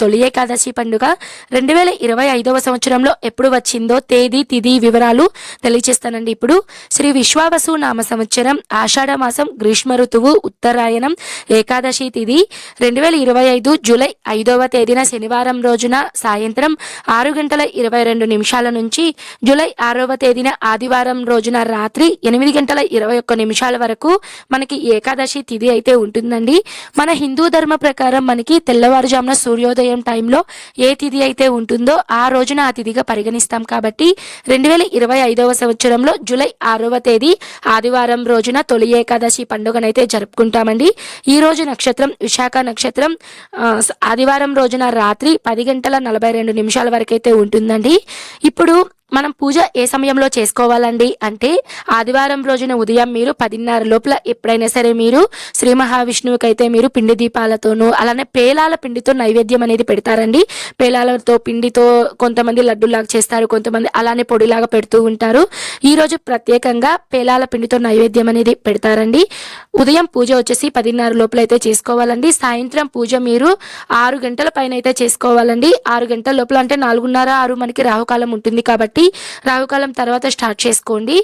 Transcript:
తొలి ఏకాదశి పండుగ రెండు వేల ఇరవై ఐదవ సంవత్సరంలో ఎప్పుడు వచ్చిందో తేదీ తిది వివరాలు తెలియజేస్తానండి ఇప్పుడు. శ్రీ విశ్వావసు నామ సంవత్సరం ఆషాఢ మాసం గ్రీష్మ ఋతువు ఉత్తరాయణం ఏకాదశి తిది. రెండు వేల ఇరవై ఐదు జూలై ఐదవ తేదీన శనివారం రోజున సాయంత్రం ఆరు గంటల ఇరవై రెండు నిమిషాల నుంచి జూలై ఆరవ తేదీన ఆదివారం రోజున రాత్రి ఎనిమిది గంటల ఇరవై ఒక్క నిమిషాల వరకు మనకి ఏకాదశి తిది అయితే ఉంటుందండి. మన హిందూ ధర్మ ప్రకారం మనకి తెల్లవారుజామున సూర్యోదయం టైంలో ఏ తిథి అయితే ఉంటుందో ఆ రోజున ఆ తిథిగా పరిగణిస్తాం కాబట్టి రెండు వేల ఇరవై ఐదవ సంవత్సరంలో జూలై ఆరవ తేదీ ఆదివారం రోజున తొలి ఏకాదశి పండుగనైతే జరుపుకుంటామండి. ఈ రోజు నక్షత్రం విశాఖ నక్షత్రం ఆదివారం రోజున రాత్రి పది గంటల నలభై రెండు నిమిషాల వరకైతే ఉంటుందండి. ఇప్పుడు మనం పూజ ఏ సమయంలో చేసుకోవాలండి? అంటే ఆదివారం రోజున ఉదయం మీరు పదిన్నర లోపల ఎప్పుడైనా సరే మీరు శ్రీ మహావిష్ణువుకి అయితే మీరు పిండి దీపాలతోనూ అలానే పేలాల పిండితో నైవేద్యం అనేది పెడతారండి. పేలాలతో పిండితో కొంతమంది లడ్డూలాగా చేస్తారు కొంతమంది అలానే పొడిలాగా పెడుతూ ఉంటారు. ఈరోజు ప్రత్యేకంగా పేలాల పిండితో నైవేద్యం అనేది పెడతారండి. ఉదయం పూజ వచ్చేసి పదిన్నర లోపల అయితే చేసుకోవాలండి. సాయంత్రం పూజ మీరు ఆరు గంటల పైన అయితే చేసుకోవాలండి. ఆరు గంటల లోపల అంటే నాలుగున్నర ఆరు మనకి రాహుకాలం ఉంటుంది కాబట్టి రాహుకాలం తర్వాత స్టార్ట్ చేసుకోండి.